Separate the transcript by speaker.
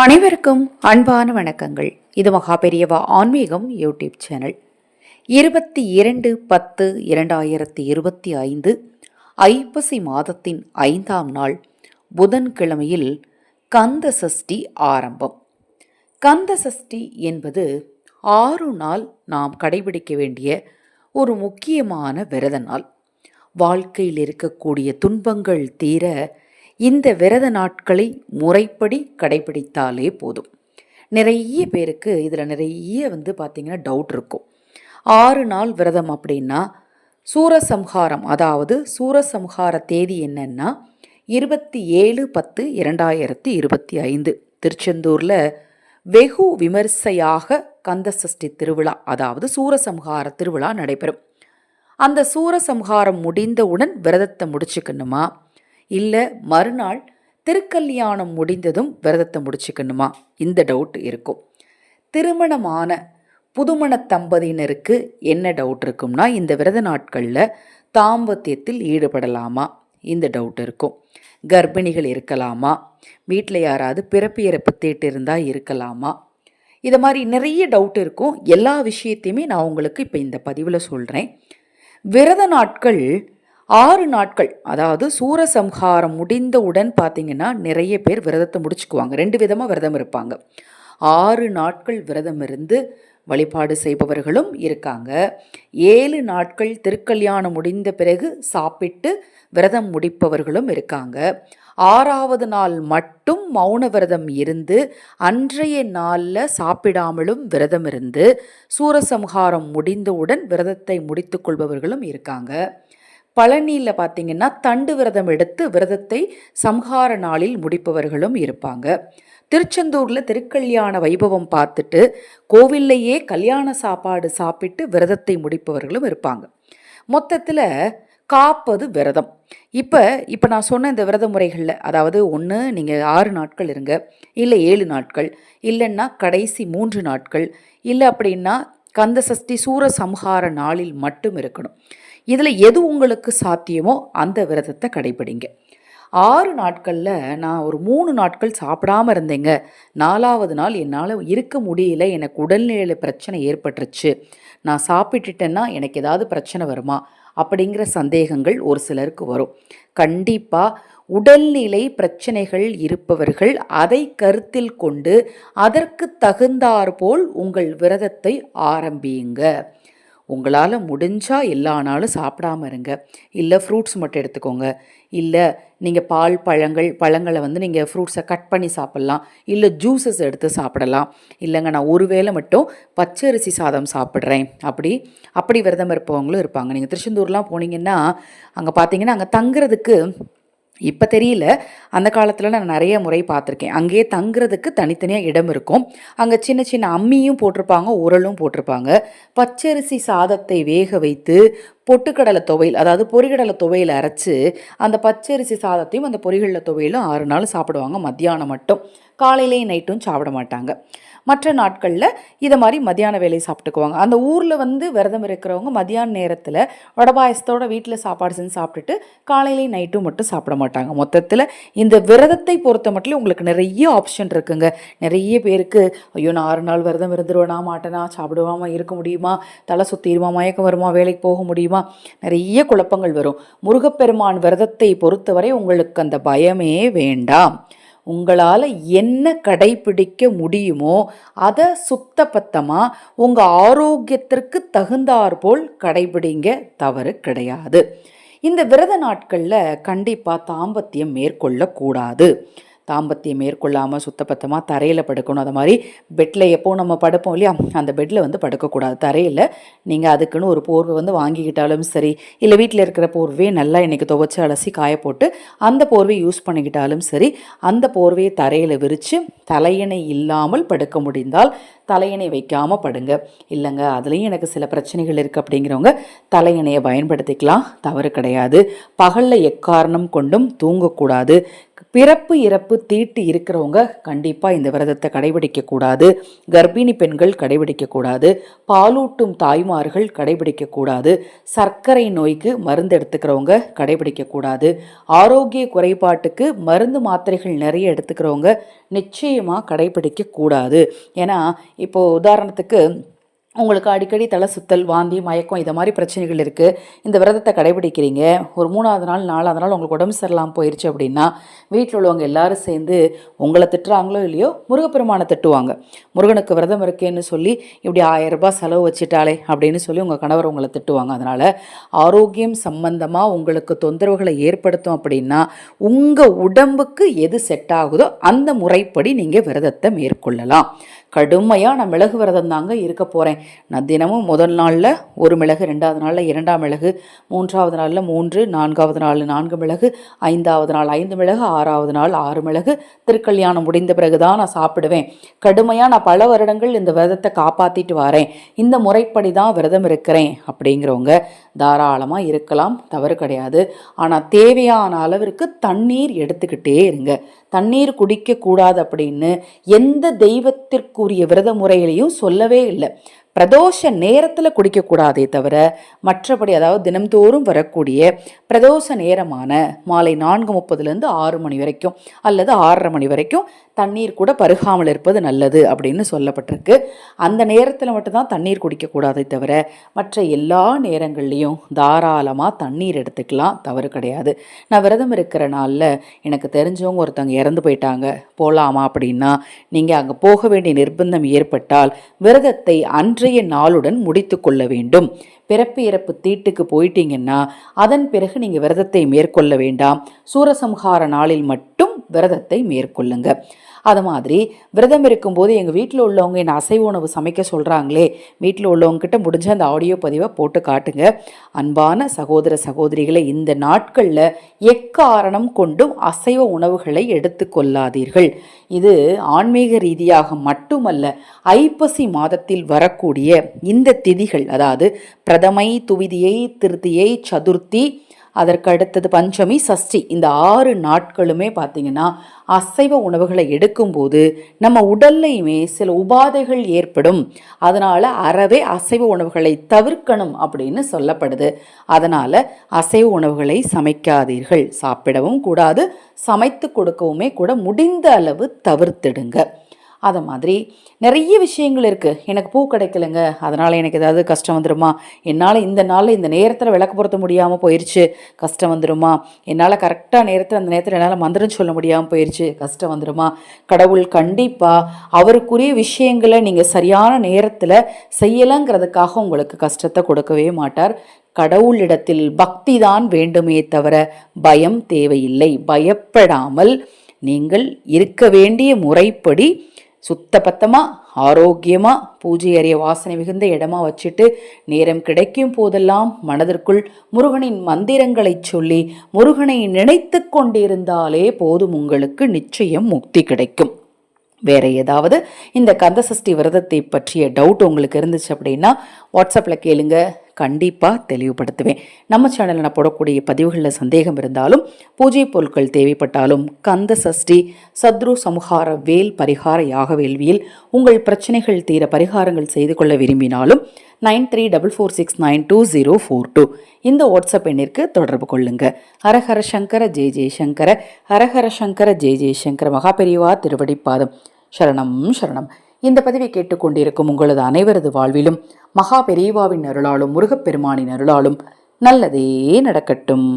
Speaker 1: அனைவருக்கும் அன்பான வணக்கங்கள். இது மகா பெரியவா ஆன்மீகம் யூடியூப் சேனல். இருபத்தி இரண்டு பத்து இரண்டாயிரத்தி இருபத்தி ஐந்து ஐப்பசி மாதத்தின் ஐந்தாம் நாள் புதன்கிழமையில் கந்த சஷ்டி ஆரம்பம். கந்த சஷ்டி என்பது ஆறு நாள் நாம் கடைபிடிக்க வேண்டிய ஒரு முக்கியமான விரத நாள். வாழ்க்கையில் இருக்கக்கூடிய துன்பங்கள் தீர இந்த விரத நாட்களை முறைப்படி கடைபிடித்தாலே போதும். நிறைய பேருக்கு இதில் நிறைய வந்து பார்த்திங்கன்னா டவுட் இருக்கும். ஆறு நாள் விரதம் அப்படின்னா சூரசம்ஹாரம் அதாவது சூரசம்ஹார தேதி என்னன்னா இருபத்தி ஏழு பத்து இரண்டாயிரத்தி இருபத்தி ஐந்து. திருச்செந்தூரில் வெகு விமர்சையாக கந்தசஷ்டி திருவிழா அதாவது சூரசம்ஹார திருவிழா நடைபெறும். அந்த சூரசம்ஹாரம் முடிந்தவுடன் விரதத்தை முடிச்சுக்கணுமா? இல்லை மறுநாள் திருக்கல்யாணம் முடிந்ததும் விரதத்தை முடிச்சுக்கணுமா? இந்த டவுட் இருக்கும். திருமணமான புதுமண தம்பதியினருக்கு என்ன டவுட் இருக்கும்னா இந்த விரத நாட்களில் தாம்பத்தியத்தில் ஈடுபடலாமா? இந்த டவுட் இருக்கும். கர்ப்பிணிகள் இருக்கலாமா? வீட்டில் யாராவது பிறப்பு இறப்பு தேட்டு இருந்தால் இருக்கலாமா? இதை மாதிரி நிறைய டவுட் இருக்கும். எல்லா விஷயத்தையுமே நான் உங்களுக்கு இப்போ இந்த பதிவில் சொல்கிறேன் விரத நாட்கள் ஆறு நாட்கள் அதாவது சூரசம்ஹாரம் முடிந்தவுடன் பார்த்தீங்கன்னா நிறைய பேர் விரதத்தை முடிச்சுக்குவாங்க. ரெண்டு விதமாக விரதம் இருப்பாங்க. ஆறு நாட்கள் விரதம் இருந்து வழிபாடு செய்பவர்களும் இருக்காங்க. ஏழு நாட்கள் திருக்கல்யாணம் முடிந்த பிறகு சாப்பிட்டு விரதம் முடிப்பவர்களும் இருக்காங்க. ஆறாவது நாள் மட்டும் மௌன விரதம் இருந்து அன்றைய நாளில் சாப்பிடாமலும் விரதம் இருந்து சூரசம்ஹாரம் முடிந்தவுடன் விரதத்தை முடித்துக்கொள்பவர்களும் இருக்காங்க. பழனியில் பார்த்தீங்கன்னா தண்டு விரதம் எடுத்து விரதத்தை சம்ஹார நாளில் முடிப்பவர்களும் இருப்பாங்க. திருச்செந்தூரில் திருக்கல்யாண வைபவம் பார்த்துட்டு கோவில்லையே கல்யாண சாப்பாடு சாப்பிட்டு விரதத்தை முடிப்பவர்களும் இருப்பாங்க. மொத்தத்தில் காப்பது விரதம். இப்போ இப்போ நான் சொன்ன இந்த விரத முறைகளில் அதாவது ஒன்று நீங்கள் ஆறு நாட்கள் இருங்க இல்லை ஏழு நாட்கள் இல்லைன்னா கடைசி மூன்று நாட்கள் இல்லை அப்படின்னா கந்த சஷ்டி சூர சம்ஹார நாளில் மட்டும் இருக்கணும். இதில் எது உங்களுக்கு சாத்தியமோ அந்த விரதத்தை கடைபிடிங்க. ஆறு நாட்களில் நான் ஒரு மூணு நாட்கள் சாப்பிடாம இருந்தேங்க. நாலாவது நாள் என்னால் இருக்க முடியல. எனக்கு உடல்நிலையில் பிரச்சனை ஏற்பட்டுருச்சு. நான் சாப்பிட்டுட்டேன்னா எனக்கு ஏதாவது பிரச்சனை வருமா? அப்படிங்கிற சந்தேகங்கள் ஒரு சிலருக்கு வரும். கண்டிப்பாக உடல்நிலை பிரச்சனைகள் இருப்பவர்கள் அதை கருத்தில் கொண்டு அதற்கு தகுந்தாற்போல் உங்கள் விரதத்தை ஆரம்பியுங்க. உங்களால் முடிஞ்சால் எல்லா நாளும் சாப்பிடாம இருங்க. இல்லை ஃப்ரூட்ஸ் மட்டும் எடுத்துக்கோங்க. இல்லை நீங்கள் பால் பழங்கள் பழங்களை வந்து நீங்கள் ஃப்ரூட்ஸை கட் பண்ணி சாப்பிட்லாம். இல்லை ஜூஸஸ் எடுத்து சாப்பிடலாம். இல்லைங்க நான் ஒரு வேளை மட்டும் பச்சரிசி சாதம் சாப்பிட்றேன். அப்படி அப்படி விரதம் இருப்பவங்களும் இருப்பாங்க. நீங்கள் திருச்செந்தூர்லாம் போனீங்கன்னா அங்கே பார்த்தீங்கன்னா அங்கே தங்குறதுக்கு இப்போ தெரியல. அந்த காலத்தில் நான் நிறைய முறை பார்த்துருக்கேன். அங்கேயே தங்குறதுக்கு தனித்தனியாக இடம் இருக்கும். அங்கே சின்ன சின்ன அம்மியும் போட்டிருப்பாங்க உரலும் போட்டிருப்பாங்க. பச்சரிசி சாதத்தை வேக வைத்து பொட்டுக்கடலை துவையல் அதாவது பொறிகடலை துவையல் அரைச்சி அந்த பச்சரிசி சாதத்தையும் அந்த பொரிகடலை துவையலும் ஆறு நாள் சாப்பிடுவாங்க. மத்தியானம் மட்டும். காலையிலேயும் நைட்டும் சாப்பிட மாட்டாங்க. மற்ற நாட்களில் இதை மாதிரி மதியான வேலையை சாப்பிட்டுக்குவாங்க. அந்த ஊரில் வந்து விரதம் இருக்கிறவங்க மதியான நேரத்தில் வடபாயசத்தோட வீட்டில் சாப்பாடு செஞ்சு சாப்பிட்டுட்டு காலையிலையும் நைட்டும் மட்டும் சாப்பிட மாட்டாங்க. மொத்தத்தில் இந்த விரதத்தை பொறுத்த மட்டும் உங்களுக்கு நிறைய ஆப்ஷன் இருக்குங்க. நிறைய பேருக்கு ஐயோ நான் ஆறு நாள் விரதம் இருந்துருவேனா மாட்டேனா சாப்பிடுவாமா இருக்க முடியுமா தலை சுற்றிடுமா மயக்கம் வருமா வேலைக்கு போக முடியுமா? நிறைய குழப்பங்கள் வரும். முருகப்பெருமான் விரதத்தை பொறுத்தவரை உங்களுக்கு அந்த பயமே வேண்டாம். உங்களால் என்ன கடைபிடிக்க முடியுமோ அதை சுத்தபத்தமாக உங்கள் ஆரோக்கியத்திற்கு தகுந்தாற்போல் கடைபிடிங்க தவறு கிடையாது. இந்த விரத நாட்களில் கண்டிப்பாக தாம்பத்தியம் மேற்கொள்ளக்கூடாது. தாம்பத்தியம் மேற்கொள்ளாமல் சுத்தப்பத்தமாக தரையில் படுக்கணும். அது மாதிரி பெட்டில் எப்போ நம்ம படுப்போம் இல்லையா? அந்த பெட்டில் வந்து படுக்கக்கூடாது. தரையில் நீங்கள் அதுக்குன்னு ஒரு போர்வை வந்து வாங்கிக்கிட்டாலும் சரி இல்லை வீட்டில் இருக்கிற போர்வையை நல்லா இன்றைக்கி துவைச்சி அலசி காய போட்டு அந்த போர்வையை யூஸ் பண்ணிக்கிட்டாலும் சரி அந்த போர்வையை தரையில் விரித்து தலையணை இல்லாமல் படுக்க முடிந்தால் தலையணை வைக்காமல் படுங்க. இல்லைங்க அதுலேயும் எனக்கு சில பிரச்சனைகள் இருக்குது அப்படிங்கிறவங்க தலையணையை பயன்படுத்திக்கலாம். தவறு கிடையாது. பகலில் எக்காரணம் கொண்டும் தூங்கக்கூடாது. பிறப்பு இறப்பு தீட்டு இருக்கிறவங்க கண்டிப்பாக இந்த விரதத்தை கடைபிடிக்கக்கூடாது கர்ப்பிணி பெண்கள் கடைபிடிக்கக்கூடாது பாலூட்டும் தாய்மார்கள் கடைபிடிக்கக்கூடாது சர்க்கரை நோய்க்கு மருந்து எடுத்துக்கிறவங்க கடைபிடிக்கக்கூடாது ஆரோக்கிய குறைபாட்டுக்கு மருந்து மாத்திரைகள் நிறைய எடுத்துக்கிறவங்க நிச்சயமாக கடைபிடிக்கக்கூடாது ஏன்னா இப்போது உதாரணத்துக்கு உங்களுக்கு அடிக்கடி தலை சுத்தல் வாந்தி மயக்கம் இதை மாதிரி பிரச்சனைகள் இருக்குது இந்த விரதத்தை கடைபிடிக்கிறீங்க. ஒரு மூணாவது நாள் நாலாவது நாள் உங்களுக்கு உடம்பு சரியில்லாமல் போயிடுச்சு அப்படின்னா வீட்டில் உள்ளவங்க எல்லாரும் சேர்ந்து உங்களை திட்டுறாங்களோ இல்லையோ முருகப்பெருமானை திட்டுவாங்க. முருகனுக்கு விரதம் இருக்கேன்னு சொல்லி இப்படி ஆயிரம் ரூபாய் செலவு வச்சுட்டாலே அப்படின்னு சொல்லி உங்கள் கணவர் உங்களை திட்டுவாங்க. அதனால் ஆரோக்கியம் சம்பந்தமாக உங்களுக்கு தொந்தரவுகளை ஏற்படுத்தும் அப்படின்னா உங்கள் உடம்புக்கு எது செட் ஆகுதோ அந்த முறைப்படி நீங்கள் விரதத்தை மேற்கொள்ளலாம். கடுமையாக நான் மிளகு விரதம் தாங்க இருக்க போகிறேன் நான் தினமும் முதல் நாளில் ஒரு மிளகு ரெண்டாவது நாளில் இரண்டாம் மிளகு மூன்றாவது நாளில் மூன்று நான்காவது நாள் நான்கு மிளகு ஐந்தாவது நாள் ஐந்து மிளகு ஆறாவது நாள் ஆறு மிளகு. திருக்கல்யாணம் முடிந்த பிறகு தான் நான் சாப்பிடுவேன். கடுமையாக நான் பல வருடங்கள் இந்த விரதத்தை காப்பாற்றிட்டு வரேன். இந்த முறைப்படி தான் விரதம் இருக்கிறேன் அப்படிங்கிறவங்க தாராளமாக இருக்கலாம் தவறு கிடையாது. ஆனால் தேவையான அளவிற்கு தண்ணீர் எடுத்துக்கிட்டே இருங்க. தண்ணீர் குடிக்கக்கூடாது அப்படின்னு எந்த தெய்வத்திற்குரிய விரத முறையிலையும் சொல்லவே இல்லை. பிரதோஷ நேரத்தில் குடிக்கக்கூடாதே தவிர மற்றபடி அதாவது தினம்தோறும் வரக்கூடிய பிரதோஷ நேரமான மாலை நான்கு முப்பதுலேருந்து ஆறு மணி வரைக்கும் அல்லது ஆறரை மணி வரைக்கும் தண்ணீர் கூட பருகாமல் இருப்பது நல்லது அப்படின்னு சொல்லப்பட்டிருக்கு. அந்த நேரத்தில் மட்டும்தான் தண்ணீர் குடிக்கக்கூடாதே தவிர மற்ற எல்லா நேரங்கள்லேயும் தாராளமாக தண்ணீர் எடுத்துக்கலாம். தவறு கிடையாது. நான் விரதம் இருக்கிற நாளில் எனக்கு தெரிஞ்சவங்க ஒருத்தவங்க இறந்து போயிட்டாங்க. போகலாமா அப்படின்னா நீங்கள் அங்கே போக வேண்டிய நிர்பந்தம் ஏற்பட்டால் விரதத்தை அன்று அன்றைய நாளுடன் முடித்து கொள்ள வேண்டும். பிறப்பு இறப்பு தீட்டுக்கு போயிட்டீங்கன்னா அதன் பிறகு நீங்கள் விரதத்தை மேற்கொள்ள வேண்டாம். சூரசம்ஹார நாளில் மட்டும் விரதத்தை மேற்கொள்ளுங்க. அது மாதிரி விரதம் இருக்கும்போது எங்கள் வீட்டில் உள்ளவங்க என்னை அசைவ உணவு சமைக்க சொல்கிறாங்களே வீட்டில் உள்ளவங்கக்கிட்ட முடிஞ்ச அந்த ஆடியோ பதிவை போட்டு காட்டுங்க. அன்பான சகோதர சகோதரிகளை இந்த நாட்களில் எக்காரணம் கொண்டும் அசைவ உணவுகளை எடுத்துக்கொள்ளாதீர்கள் இது ஆன்மீக ரீதியாக மட்டுமல்ல ஐப்பசி மாதத்தில் வரக்கூடிய இந்த திதிகள் அதாவது பிரதமை துவிதியை திருத்தியை சதுர்த்தி அதற்கு அடுத்தது பஞ்சமி சஷ்டி. இந்த ஆறு நாட்களுமே பார்த்தீங்கன்னா அசைவ உணவுகளை எடுக்கும்போது நம்ம உடல்லையுமே சில உபாதைகள் ஏற்படும். அதனால் அறவே அசைவ உணவுகளை தவிர்க்கணும் அப்படின்னு சொல்லப்படுது. அதனால் அசைவ உணவுகளை சமைக்காதீர்கள். சாப்பிடவும் கூடாது. சமைத்து கொடுக்கவுமே கூட முடிந்த அளவு தவிர்த்திடுங்க. அதை மாதிரி நிறைய விஷயங்கள் இருக்குது எனக்கு பூ கிடைக்கலங்க. அதனால் எனக்கு ஏதாவது கஷ்டம் வந்துடுமா என்னால் இந்த நாளில் இந்த நேரத்தில் விளக்கு பொருத்த முடியாமல் போயிடுச்சு கஷ்டம் வந்துடுமா என்னால் கரெக்டாக நேரத்தில் அந்த நேரத்தில் என்னால் மந்திரம் சொல்ல முடியாமல் போயிடுச்சு கஷ்டம் வந்துடுமா கடவுள் கண்டிப்பாக அவருக்குரிய விஷயங்களை நீங்கள் சரியான நேரத்தில் செய்யலைங்கிறதுக்காக உங்களுக்கு கஷ்டத்தை கொடுக்கவே மாட்டார். கடவுளிடத்தில் பக்தி தான் வேண்டுமே தவிர பயம் தேவையில்லை. பயப்படாமல் நீங்கள் இருக்க வேண்டிய முறைப்படி சுத்தபத்தமாக ஆரோக்கியமாக பூஜை அறைய வாசனை மிகுந்த இடமா வச்சுட்டு நேரம் கிடைக்கும் போதெல்லாம் மனதிற்குள் முருகனின் மந்திரங்களை சொல்லி முருகனை நினைத்து கொண்டிருந்தாலே போதும் உங்களுக்கு நிச்சயம் முக்தி கிடைக்கும். வேற ஏதாவது இந்த கந்தசஷ்டி விரதத்தை பற்றிய டவுட் உங்களுக்கு இருந்துச்சு அப்படின்னா வாட்ஸ்அப்பில் கேளுங்க. கண்டிப்பாக தெளிவுபடுத்துவேன். நம்ம சேனலில் நான் போடக்கூடிய பதிவுகளில் சந்தேகம் இருந்தாலும் பூஜை பொருட்கள் தேவைப்பட்டாலும் கந்த சஷ்டி சத்ரு சமுகார வேல் பரிகார யாக வேள்வியில் உங்கள் பிரச்சனைகள் தீர பரிகாரங்கள் செய்து கொள்ள விரும்பினாலும் nine three double four six nine two zero four two. இந்த வாட்ஸ்அப் எண்ணிற்கு தொடர்பு கொள்ளுங்க. ஹரஹர சங்கர ஜெய ஜெய்சங்கர ஹரஹர சங்கர ஜெய ஜெய்சங்கர மகாபெரிவா திருவடிப்பாதம். சரணம் சரணம். இந்த பதிவை கேட்டுக்கொண்டிருக்கும் உங்களது அனைவரது வாழ்விலும் மகா பெரியவாவின் அருளாலும் முருகப்பெருமானின் அருளாலும் நல்லதே நடக்கட்டும்.